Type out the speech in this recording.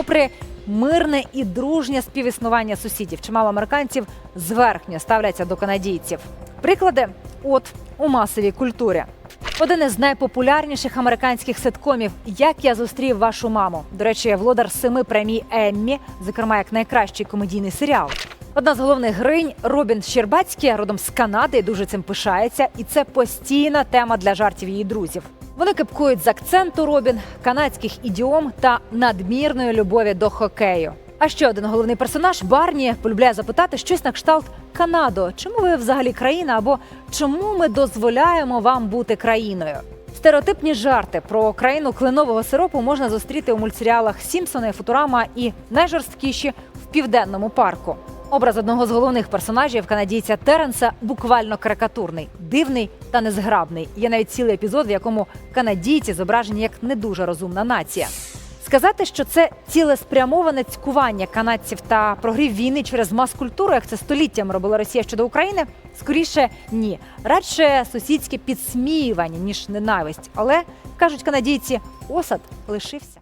Попри мирне і дружнє співіснування сусідів, чимало американців зверхньо ставляться до канадійців. Приклади, от у масовій культурі. Один із найпопулярніших американських ситкомів Як я зустрів вашу маму. До речі, володар семи премій Еммі, зокрема як найкращий комедійний серіал. Одна з головних гринь Робін Щербацький, родом з Канади, дуже цим пишається, і це постійна тема для жартів її друзів. Вони кипкують з акценту Робін, канадських ідіом та надмірної любові до хокею. А ще один головний персонаж Барні полюбляє запитати щось на кшталт Канадо, чому ви взагалі країна або чому ми дозволяємо вам бути країною? Стереотипні жарти про країну кленового сиропу можна зустріти у мультсеріалах Сімпсони, Футурама і найжорсткіші в південному парку. Образ одного з головних персонажів канадійця Теренса буквально карикатурний, дивний та незграбний. Є навіть цілий епізод, в якому канадійці зображені як не дуже розумна нація. Сказати, що це цілеспрямоване цькування канадців та прогрів війни через мас-культуру, як це століттями робила Росія щодо України, скоріше ні. Радше сусідське підсміювання ніж ненависть. Але кажуть канадійці, осад лишився.